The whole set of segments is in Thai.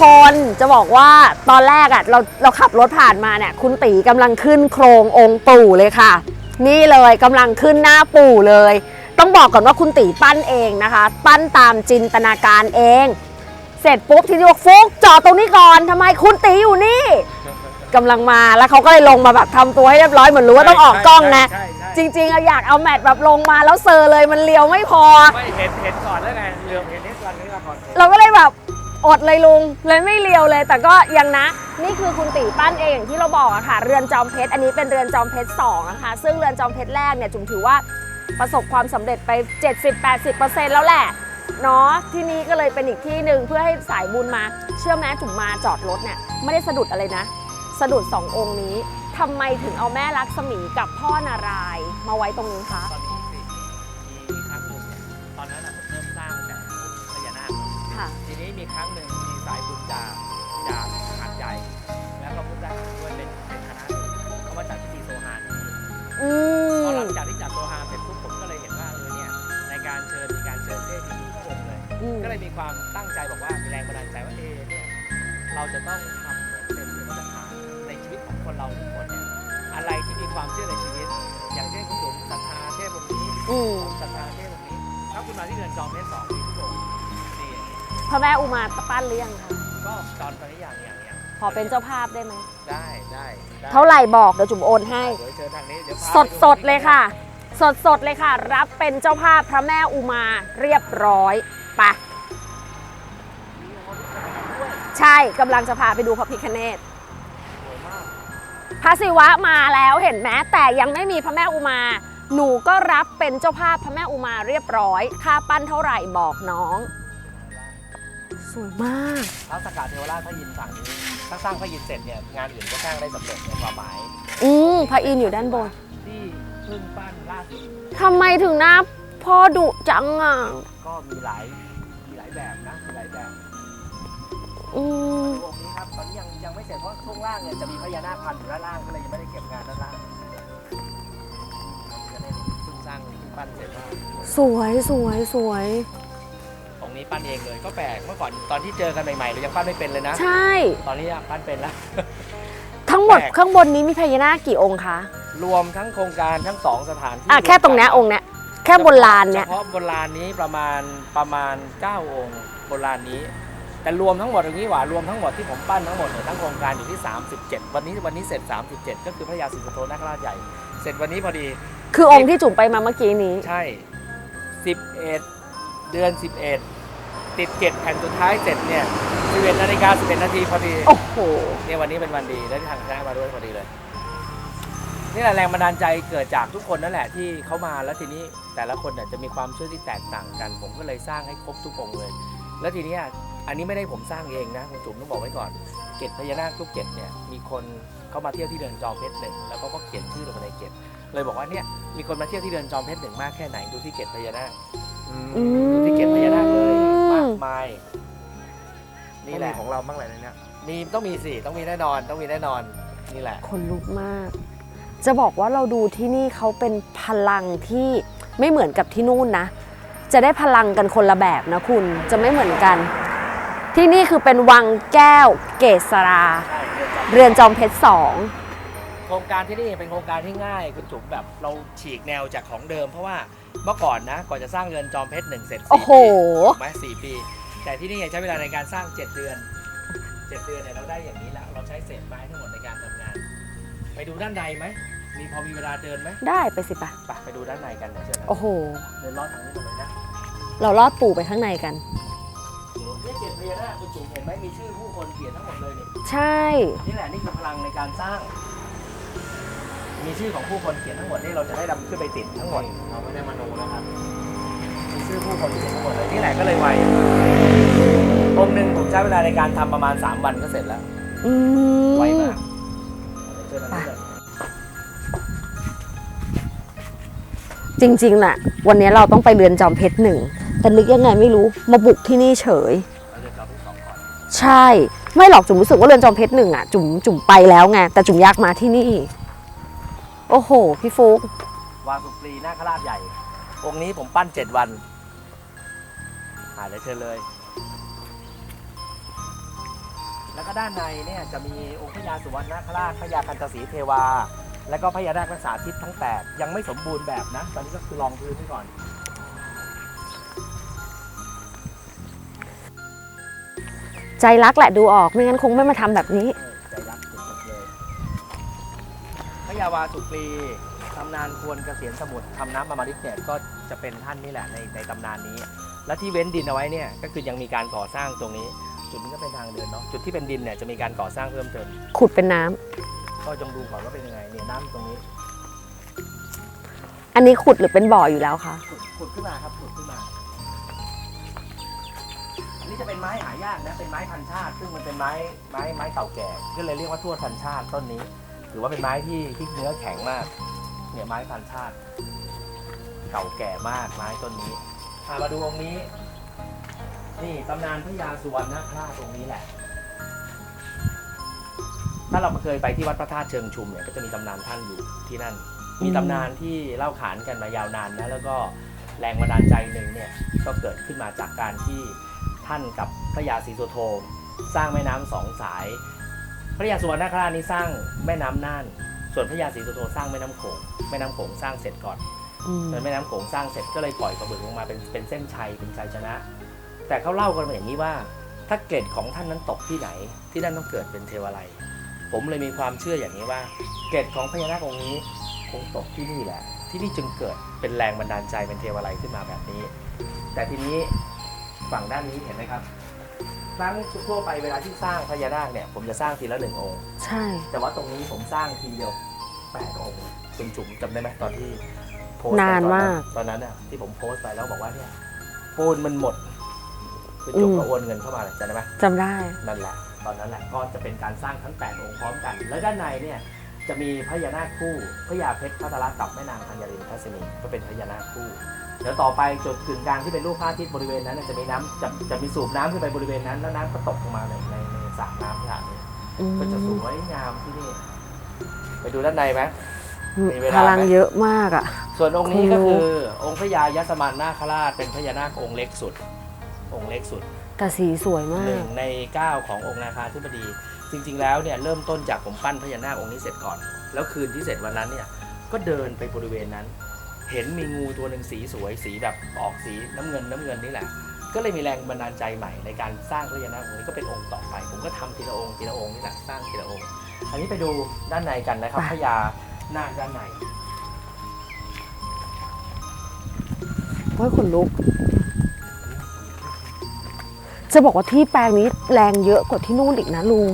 คนจะบอกว่าตอนแรกอะเราเราขับรถผ่านมาเนี่ยคุณตีกำลังขึ้นโครงองค์ปู่เลยค่ะ นี่เลยกำลังขึ้นหน้าปู่เลย ต้องบอกก่อนว่าคุณตีปั้นเองนะคะ ปั้นตามจินตนาการเอง เสร็จปุ๊บทีนี้บอกฟุกจอดตรงนี้ก่อนทำไมคุณตีอยู่นี่กำลังมาแล้วเขาก็เลยลงมาแบบทำตัวให้เรียบร้อยเหมือนรู้ว่าต้องออกกล้องนะใช่ใช่จริงๆอะอยากเอาแมทแบบลงมาแล้วเซอร์เลยมันเลียวไม่พอไม่เห็นเห็นก่อนแล้วไงเรือเห็นนิดวันนี้มาก่อนเราก็เลยแบบ อดเลยลุง เลยไม่เลียวเลย แต่ก็ยังนะ นี่คือคุณตีปั้นเองอย่างที่เราบอกอะค่ะ เรือนจอมเพชร อันนี้เป็นเรือนจอมเพชร2นะคะ ซึ่งเรือนจอมเพชรแรกเนี่ยจุ๋มถือว่าประสบความสำเร็จไป 70-80%แล้วแหละเนาะที่นี่ก็เลยเป็นอีกที่หนึ่งเพื่อให้สายบุญมา เชื่อไหมจุ๋มมาจอดรถเนี่ยไม่ได้สะดุดอะไรนะ สะดุดสององค์นี้ทำไมถึงเอาแม่ลักษมีกับพ่อนารายมาไว้ตรงนี้คะ ครั้งหนึ่งมีสายบุญจากจา พระแม่อุมาตะปั้นหรือยังคะก็ตอนตอนนี้อย่างอย่างอย่างขอเป็นเจ้าภาพได้ไหม ได้ได้ด้เท่าไหร่บอกเดี๋ยวจุ๋มโอนให้ เดี๋ยวเชิญทางนี้เดี๋ยวพาสดไปสดๆเลยค่ะ สดสดๆเลยค่ะ รับเป็นเจ้าภาพพระแม่อุมาเรียบร้อยไปะใช่กำลังจะพาไปดูพระพิคเนตสวยมากพระศิวะมาแล้วเห็นไหมแต่ยังไม่มีพระแม่อุมา หนูก็รับเป็นเจ้าภาพพระแม่อุมาเรียบร้อย ค่าปั้นเท่าไหร่บอกน้อง สวยมากท้าวสกัดเทวราชพระยินทร์ฝั่งนี้ถ้าสร้างพระยินทร์เสร็จเนี่ยงานอื่นก็สร้างได้สำเร็จในความหมาย อืมพระอินทร์อยู่ด้านบนที่เพิ่งปั้นล่าสุดทำไมถึงหน้าพ่อดุจังอะก็มีหลายมีหลายแบบนะมีหลายแบบอืมองค์นี้ครับตอนนี้ยังยังไม่เสร็จเพราะช่วงล่างเนี่ยจะมีพญานาคพันอยู่ด้านล่างก็เลยยังไม่ได้เก็บงานด้านล่างจะได้เพิ่งสร้างปั้นเสร็จว่าสวยสวยสวยองค์ นี้ปั้นเองเลย ก็แปลกเมื่อก่อนตอนที่เจอกันใหม่ๆเรายังปั้นไม่เป็นเลยนะ ใช่ ตอนนี้อะปั้นเป็นแล้ว ทั้งหมดแปลก ข้างบนนี้มีพญานาคกี่องค์คะรวมทั้งโครงการทั้งสองสถานที่อะแค่ตรงเนี้ยองค์เนี้ยแค่บนลานเนี้ยเฉพาะบนลานนี้ประมาณประมาณ 9 องค์บนลานนี้ แต่รวมทั้งหมดอย่างนี้หว่ารวมทั้งหมดที่ผมปั้นทั้งหมดเนี่ยทั้งโครงการอยู่ที่ 37 วันนี้วันนี้เสร็จ 37 ก็คือพระยาสิงคโปร์นาคราชใหญ่ เสร็จวันนี้พอดี คือองค์ที่จุ๋มไปมาเมื่อกี้นี้ ใช่ 11 เดือน 11 ติดเจ็ดแผ่นสุดท้ายเสร็จเนี่ย11นาฬิกา11นาทีพอดีโอ้โหเนี่ยวันนี้เป็นวันดีและทางคณะมาด้วยพอดีเลยนี่แหละแรงบันดาลใจเกิดจากทุกคนนั่นแหละที่เขามาแล้วทีนี้แต่ละคนเนี่ยจะมีความเชื่อที่แตกต่างกัน ผมก็เลยสร้างให้ครบทุกองค์เลย แล้วทีเนี้ยอันนี้ไม่ได้ผมสร้างเองนะคุณจุ๋มต้องบอกไว้ก่อนเกตพญานาคทุกเกตเนี่ยมีคนเข้ามาเที่ยวที่เดินจอมเพชรหนึ่งแล้วเขาก็เขียนชื่อลงไปในเกตเลยบอกว่าเนี่ยมีคนมาเที่ยวที่เดินจอมเพชรหนึ่งมากแค่ไหนดูที่เกตพญานาคอืมดูที่เกตพญานาคเลย มากมาย นี่แหละของเราบ้างแหละในเนี้ยมีต้องมีสิต้องมีแน่นอนต้องมีแน่นอนนี่แหละ คนลุกมาก จะบอกว่าเราดูที่นี่เขาเป็นพลังที่ไม่เหมือนกับที่นู่นนะ จะได้พลังกันคนละแบบนะคุณจะไม่เหมือนกัน ที่นี่คือเป็นวังแก้วเกษรา เรือนจอมเพชรสอง โครงการที่นี่เป็นโครงการที่ง่าย คุณจุ๋มแบบเราฉีกแนวจากของเดิม เพราะว่า เมื่อก่อนนะก่อนจะสร้างเรือนจอมเพชรหนึ่งเสร็จสี่โอ้โห ปีถูกไหมสี่ปี แต่ที่นี่ใช้เวลาในการสร้าง7เดือน7เดือนเนี่ยเราได้อย่างนี้แล้วเราใช้เศษไม้ทั้งหมดในการทำงาน ไปดูด้านในไหมมีพอมีเวลาเดินไหมได้ไปสิปะไปไปดูด้านในกันเดี๋ยวเชิญนะโอ้โห เดินลอดทางนี้หมดเลยนะเราลอดปู่ไปข้างในกัน นี่เกียรติพญานาคคุณจุ๋มเห็นไหมมีชื่อผู้คนเขียนทั้งหมดเลยนี่ใช่ นี่แหละนี่คือพลังในการสร้าง มีชื่อของผู้คนเขียนทั้งหมดนี่เราจะได้นำขึ้นไปติดทั้งหมดเราไม่ได้มโนนะครับมีชื่อผู้คนเขียนทั้งหมดเลยนี่แหละก็เลยไวองค์หนึ่งผมใช้เวลาในการทำประมาณ 3 วันก็เสร็จแล้วอืไวมมากเชิญนะจริงๆน่ะ วันนี้เราต้องไปเรือนจอมเพชรหนึ่ง แต่นึกยังไงไม่รู้มาบุกที่นี่เฉย เราจะจอที่สองก่อนใช่ ไม่หรอกจุ๋มรู้สึกว่าเรือนจอมเพชรหนึ่งอะจุ๋มจุ๋มไปแล้วไงแต่จุ๋มอยากมาที่นี่ โอ้โห พี่ฟุกวาสุปรีนาคราชใหญ่ องค์นี้ผมปั้นเจ็ดวันหายเลยเชิญเลย แล้วก็ด้านในเนี่ยจะมีองค์พญาสุวรรณนาคราชพญาคันตสีเทวา แล้วก็พญานาครักษาทิศทั้งแปดยังไม่สมบูรณ์แบบนะ ตอนนี้ก็คือลองพื้นไว้ก่อน ใจรักแหละดูออกไม่งั้นคงไม่มาทำแบบนี้ วาสุกรีตำนานควรเกษียณสมุทรทำน้ำมามาริสเนี่ยก็จะเป็นท่านนี่แหละในในตำนานนี้ และที่เว้นดินเอาไว้เนี่ยก็คือยังมีการก่อสร้างตรงนี้ จุดนี้ก็เป็นทางเดินเนาะจุดที่เป็นดินเนี่ยจะมีการก่อสร้างเพิ่มเติม ขุดเป็นน้ำก็จงดูก่อนว่าเป็นยังไงเนี่ยน้ำอยู่ตรงนี้อันนี้ขุดหรือเป็นบ่ออยู่แล้วคะขุดขุดขึ้นมาครับขุดขึ้นมา อันนี้จะเป็นไม้หายากนะเป็นไม้พันชาติ ซึ่งมันเป็นไม้ไม้ไม้เก่าแก่ก็เลยเรียกว่าทวดพันชาติต้นนี้ ถือว่าเป็นไม้ที่ที่เนื้อแข็งมาก เนี่ยไม้พันชาติ เก่าแก่มากไม้ต้นนี้อะมาดูองค์นี้ นี่ตำนานพระยาสุวรรณคราชองค์นี้แหละ ถ้าเราเคยไปที่วัดพระธาตุเชิงชุมเนี่ยก็จะมีตำนานท่านอยู่ที่นั่น มีตำนานที่เล่าขานกันมายาวนานนะแล้วก็แรงบันดาลใจหนึ่งเนี่ยก็เกิดขึ้นมาจากการที่ท่านกับพระยาศรีสุโธสร้างแม่น้ำสองสาย พระยาสุวรรณนาคราชนี่สร้างแม่น้ำน่าน ส่วนพระยาศรีสุโธสร้างแม่น้ำโขงแม่น้ำโขงสร้างเสร็จก่อนอืม จนแม่น้ำโขงสร้างเสร็จก็เลยปล่อยกระเบื้องลงมาเป็นเป็นเส้นชัยเป็นชัยชนะ แต่เขาเล่ากันมาอย่างนี้ว่า ถ้าเกล็ดของท่านนั้นตกที่ไหน ที่นั่นต้องเกิดเป็นเทวาลัย ผมเลยมีความเชื่ออย่างนี้ว่า เกล็ดของพญานาคองค์นี้คงตกที่นี่แหละ ที่นี่จึงเกิดเป็นแรงบันดาลใจเป็นเทวาลัยขึ้นมาแบบนี้ แต่ทีนี้ฝั่งด้านนี้เห็นไหมครับ ครั้งทั่วไปเวลาที่สร้างพญานาคเนี่ยผมจะสร้างทีละหนึ่งองค์ ใช่ แต่ว่าตรงนี้ผมสร้างทีเดียวแปดองค์คุณจุ๋มจำได้ไหมตอนที่โพสต์ไปนานมาก ตอนนั้นน่ะที่ผมโพสต์ไปแล้วบอกว่าเนี่ยปูนมันหมด คือจุ๋มก็โอนเงินเข้ามาเลยจำได้ไหมจำได้ นั่นแหละ ตอนนั้นแหละก็จะเป็นการสร้างทั้งแปดองค์พร้อมกัน แล้วด้านในเนี่ยจะมีพญานาคคู่พญาเพชรพัทรกับแม่นางธัญรินทัศนีก็เป็นพญานาคคู่ เดี๋ยวต่อไปจุดกึ่งกลางที่เป็นรูปพระอาทิตย์บริเวณนั้นนะจะมีน้ำจะจะมีสูบน้ำขึ้นไปบริเวณนั้น แล้วน้ำก็ตกลงมาในในในสระน้ำอย่างนี้อืมก็จะสวยงามที่นี่ ไปดูด้านในไหม มีเวลาไหม พลังเยอะมากอะ ส่วนองค์นี้คงรู้ก็คือองค์พญายสมานนาคราชเป็นพญานาคองค์เล็กสุด องค์เล็กสุด แต่สีสวยมาหนึ่ก งในเก้าขององค์นาคาธิบดี จริง ๆ แล้วเนี่ยเริ่มต้นจากผมปั้นพญานาคองค์นี้เสร็จก่อน แล้วคืนที่เสร็จวันนั้นเนี่ยก็เดินไปบริเวณนั้น เห็นมีงูตัวหนึ่งสีสวยสีแบบออกสีน้ำเงินน้ำเงินนี่แหละ ก็เลยมีแรงบันดาลใจใหม่ในการสร้างพญานาคองค์นี้ก็เป็นองค์ต่อไป ผมก็ทำทีละองค์ทีละองค์นี่แหละสร้างทีละองค์ อันนี้ไปดูด้านในกันนะครับไปพญานาคด้านในโอ้ยขนลุก จะบอกว่าที่แปลงนี้แรงเยอะกว่าที่นู่นอีกนะลุง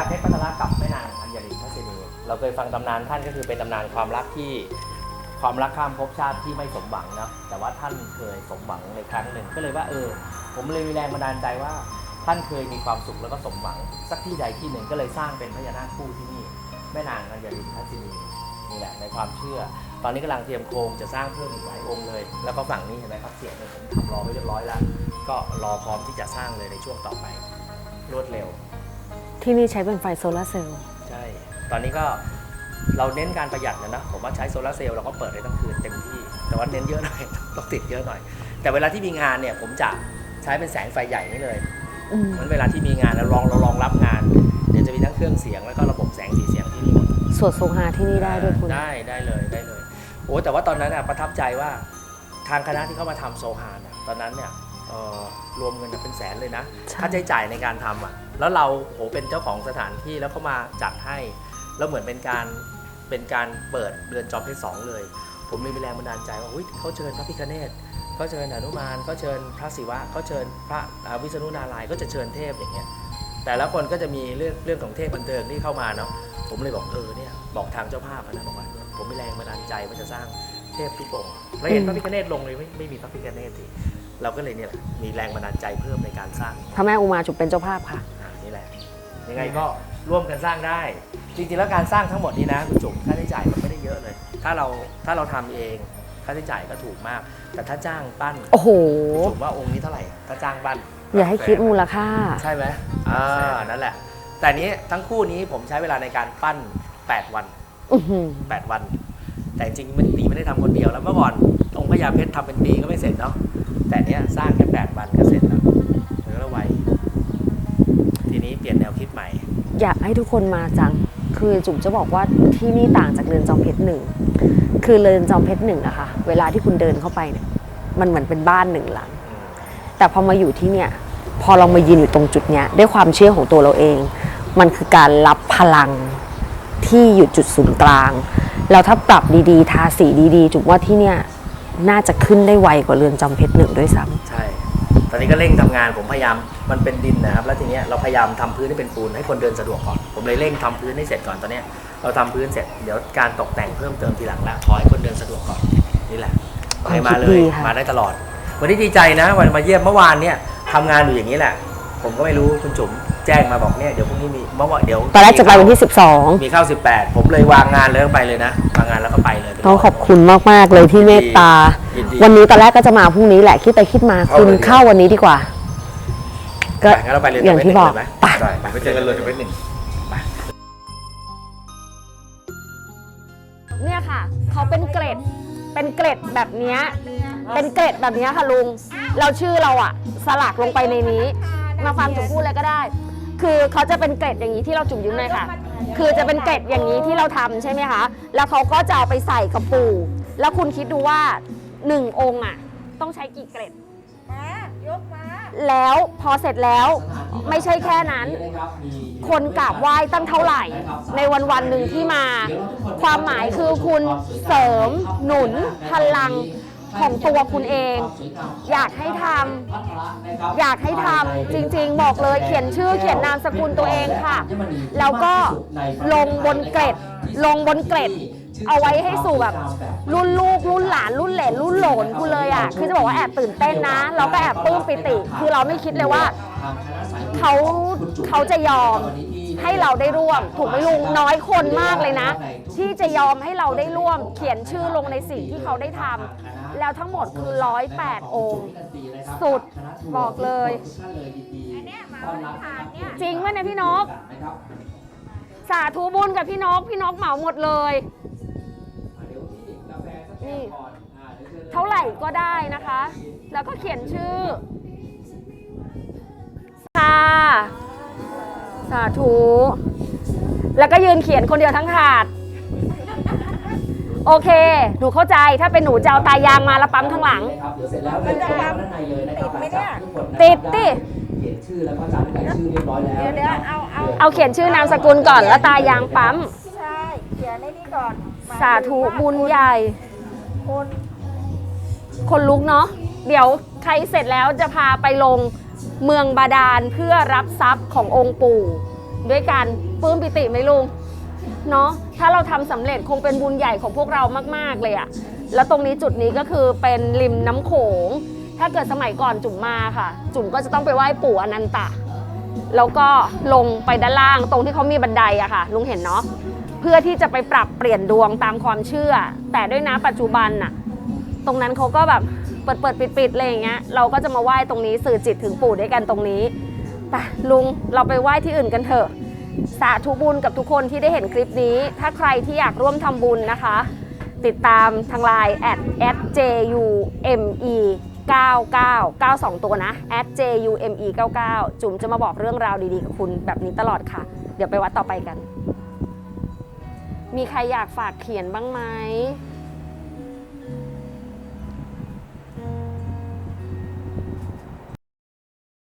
าเพชรพัทระกับแม่นางอัญญรินทัศนีเราเคยฟังตำนานท่านก็คือเป็นตำนานความรักที่ความรักข้ามภพชาติที่ไม่สมหวังนะแต่ว่าท่านเคยสมหวังในครั้งหนึ่งก็เลยว่าเออ ผมเลยมีแรงบันดาลใจว่า ท่านเคยมีความสุขแล้วก็สมหวัง สักที่ใดที่หนึ่งก็เลยสร้างเป็นพญานาคคู่ที่นี่แม่นางอัญญรินทัศนีนี่แหละในความเชื่อ ตอนนี้กำลังเตรียมโครงจะสร้างเพิ่มอีกหลายองค์เลย แล้วก็ฝั่งนี้เห็นไหมครับเสียงเนี่ยผมทำรอไว้เรียบร้อยแล้ว ก็รอพร้อมที่จะสร้างเลยในช่วงต่อไปรวดเร็ว ที่นี่ใช้เป็นไฟโซลาร์เซลล์ ใช่ ตอนนี้ก็เราเน้นการประหยัดนะนะ ผมว่าใช้โซลาร์เซลล์เราก็เปิดได้ทั้งคืนเต็มที่ แต่ว่าเน้นเยอะหน่อย ต้องติดเยอะหน่อย แต่เวลาที่มีงานเนี่ยผมจะใช้เป็นแสงไฟใหญ่นี่เลยอืมมันเวลาที่มีงานแล้วลองเราลองรับงาน เดี๋ยวจะมีทั้งเครื่องเสียงแล้วก็ระบบแสงสีเสียงที่นี่หมดสวดทรงฮาที่นี่ได้ด้วยคุณ ได้ได้เลยได้เลย โอ้แต่ว่าตอนนั้นอะประทับใจว่าทางคณะที่เข้ามาทำโซฮานอะตอนนั้นเนี่ยเอ่อรวมเงินเป็นแสนเลยนะใช่ค่าใช้จ่ายในการทำอะ แล้วเราโหเป็นเจ้าของสถานที่แล้วเขามาจัดให้แล้วเหมือนเป็นการเป็นการเปิดเรือนจอมเพชรสองเลย ผมเลยมีแรงบันดาลใจว่าอุ๊ยเขาเชิญพระพิฆเนศเขาเชิญหนุมานเขาเชิญพระศิวะเขาเชิญพระอ่าวิษณุนารายณ์ก็จะเชิญเทพอย่างเงี้ยแต่ละคนก็จะมีเรื่องเรื่องของเทพบันเทิงที่เข้ามาเนาะผมเลยบอกเออเนี่ยบอกทางเจ้าภาพอะนะบอกว่าเนี่ยผมมีแรงบันดาลใจว่าจะสร้างเทพทุกองค์แล้วเห็นพระพิฆเนศลงเลยไม่ไม่มีพระพิฆเนศทีเราก็เลยเนี่ยแหละมีแรงบันดาลใจเพิ่มในการสร้างพระแม่อุมาจุเป็นเจ้าภาพค่ะอ่า นี่แหละ ยังไงก็ร่วมกันสร้างได้ จริงๆแล้วการสร้างทั้งหมดนี้นะคุณจุ๋มค่าใช้จ่ายมันไม่ได้เยอะเลย ถ้าเราถ้าเราทำเองค่าใช้จ่ายก็ถูกมาก แต่ถ้าจ้างปั้นโอ้โห คุณจุ๋มว่าองค์นี้เท่าไหร่ถ้าจ้างปั้น อย่าให้คิดมูลค่า ใช่ไหมอ่า นั่นแหละ แต่นี้ทั้งคู่นี้ผมใช้เวลาในการปั้น 8 วัน อื้อหือ8 วัน แต่จริงๆมันตีไม่ได้ทำคนเดียวแล้วเมื่อก่อนองค์พญาเพชรทำเป็นปีก็ไม่เสร็จเนาะ แต่เนี้ยสร้างแค่8วันก็เสร็จแล้วมันก็ไว ทีนี้เปลี่ยนแนวคิดใหม่ อยากให้ทุกคนมาจัง คือจุ๋มจะบอกว่าที่นี่ต่างจากเรือนจอมเพชรหนึ่ง คือเรือนจอมเพชรหนึ่งอะค่ะเวลาที่คุณเดินเข้าไปเนี่ยมันเหมือนเป็นบ้านหนึ่งหลัง แต่พอมาอยู่ที่เนี่ย พอเรามายืนอยู่ตรงจุดเนี้ยด้วยความเชื่อของตัวเราเอง มันคือการรับพลังที่อยู่จุดศูนย์กลาง แล้วถ้าปรับดีๆ ทาสีดีๆ จุ๋มว่าที่เนี่ยน่าจะขึ้นได้ไวกว่าเรือนจอมเพชรหนึ่งด้วยซ้ำใช่ต อนนี้ก็เร่งทำงานผมพยายามมันเป็นดินนะครับ แล้วทีเนี้ยเราพยายามทำพื้นให้เป็นปูนให้คนเดินสะดวกก่อนผมเลยเร่งทำพื้นให้เสร็จก่อนตอนเนี้ยเราทำพื้นเสร็จเดี๋ยวการตกแต่งเพิ่มเติมทีหลังแล้วขอให้คนเดินสะดวกก่อนนี่แหละใครมาเลคิดยดีค่ะมาได้ตลอด วันนี้ดีใจนะ วันมาเยี่ยมเมื่อวานเนี่ยทำงานอยู่อย่างนี้แหละ ผมก็ไม่รู้คุณจุ๋มแจ้งมาบอกเนี่ยเดี๋ยวพรุ่งนี้มีเมื่อวานเดี๋ยวตอนแรกจะไปวันที่ 12 มีเข้า 18 ผมเลยวางงานเลยไปเลยนะวางงานแล้วก็ไปเลยต้องขอบคุณมากๆเลยที่เมตตายินดี วันนี้ตอนแรกก็จะมาพรุ่งนี้แหละคิดไปคิดมาเข้าคุณเลยเข้าวันนี้ดีกว่า ก็ไปงั้นเราไปเลยอย่างที่บอกไปไปไปไปไปเจอกันเลยจะไปหนึ่งเนี่ยค่ะ เขาเป็นเกร็ดเป็นเกร็ดแบบเนี้ยเป็นเกร็ดแบบเนี้ยค่ะลุง เราชื่อเราอะสลักลงไปในนี้ มาฟังจุ๋มพูดเลยก็ได้ คือเขาจะเป็นเกร็ดอย่างนี้ที่เราจุ๋มยิ้มเลยค่ะ คือจะเป็นเกร็ดอย่างนี้ที่เราทำใช่ไหมคะ แล้วเขาก็จะเอาไปใส่กระปู แล้วคุณคิดดูว่า หนึ่งองค์อะต้องใช้กี่เกร็ด มายกมาแล้วพอเสร็จแล้วไม่ใช่แค่นั้น คนกราบไหว้ตั้งเท่าไหร่ ในวันวันๆหนึ่งที่มา ความหมายคือคุณเสริม หนุน พลังของตัวคุณเอง อยากให้ทำอยากให้ทำจริงๆ บอกเลยเขียนชื่อเขียนนามสกุลตัวเองค่ะ แล้วก็ลงบนเกร็ด ลงบนเกร็ด เอาไว้ให้สู่แบบ รุ่นลูกรุ่นหลานรุ่นเหลนรุ่นโหลนคุณเลยอะคือจะบอกว่าแอบตื่นเต้นนะเราก็แอบปลื้มปิติ คือเราไม่คิดเลยว่าเขาเขาจะยอมให้เราได้ร่วม ถูกไหมลุงน้อยคนมากเลยนะ ที่จะยอมให้เราได้ร่วม เขียนชื่อลงในสิ่งที่เขาได้ทำแล้วทั้งหมดคือ108องค์สุดบอกเลยอันเนี้ยหมาไม่ผ่านเนี่ยจริงไหมเนี่ยพี่นกสาธุบุญกับพี่นกพี่นกเหมาหมดเลย นี่ เท่าไหร่ก็ได้นะคะ แล้วก็เขียนชื่อค่ะสาธุ แล้วก็ยืนเขียนคนเดียวทั้งถาด โอเค หนูเข้าใจ ถ้าเป็นหนูจะเอาตายางมาแล้วปั๊มข้างหลังเดี๋ยวเสร็จแล้วมันจะปั๊มด้านในเลยนะครับติดไหมเนี่ยติดดิ เขียนชื่อแล้วก็จำได้ชื่อเรียบร้อยแล้วเดี๋ยวเดี๋ยวเอาเอาเอาเขียนชื่อนามสกุลก่อนแล้วตายางปั๊ม ใช่เขียนในนี้ก่อนสาธุบุญใหญ่ คนคนลุกเนาะเดี๋ยวใครเสร็จแล้วจะพาไปลงเมืองบาดาลเพื่อรับทรัพย์ขององค์ปู่ ด้วยกันปลื้มปิติไหมลุงเนาะถ้าเราทำสำเร็จคงเป็นบุญใหญ่ของพวกเรามาก ๆ เลยอะแล้วตรงนี้จุดนี้ก็คือเป็นริมน้ำโขง ถ้าเกิดสมัยก่อนจุ๋มมาค่ะ จุ๋มก็จะต้องไปไหว้ปู่อนันตะ แล้วก็ลงไปด้านล่างตรงที่เขามีบันไดอะค่ะ ลุงเห็นเนาะ เพื่อที่จะไปปรับเปลี่ยนดวงตามความเชื่อ แต่ด้วยนะปัจจุบันน่ะตรงนั้นเขาก็แบบเปิดเปิดปิดปิดอะไรอย่างเงี้ยเราก็จะมาไหว้ตรงนี้สื่อจิตถึงปู่ด้วยกันตรงนี้ไปลุงเราไปไหว้ที่อื่นกันเถอะ สาธุบุญกับทุกคนที่ได้เห็นคลิปนี้ ถ้าใครที่อยากร่วมทำบุญนะคะ ติดตามทางไลน์ at jume 99 92 ตัวนะ at jume 99จุ๋มจะมาบอกเรื่องราวดีๆกับคุณแบบนี้ตลอดค่ะ เดี๋ยวไปวัดต่อไปกัน มีใครอยากฝากเขียนบ้างไหม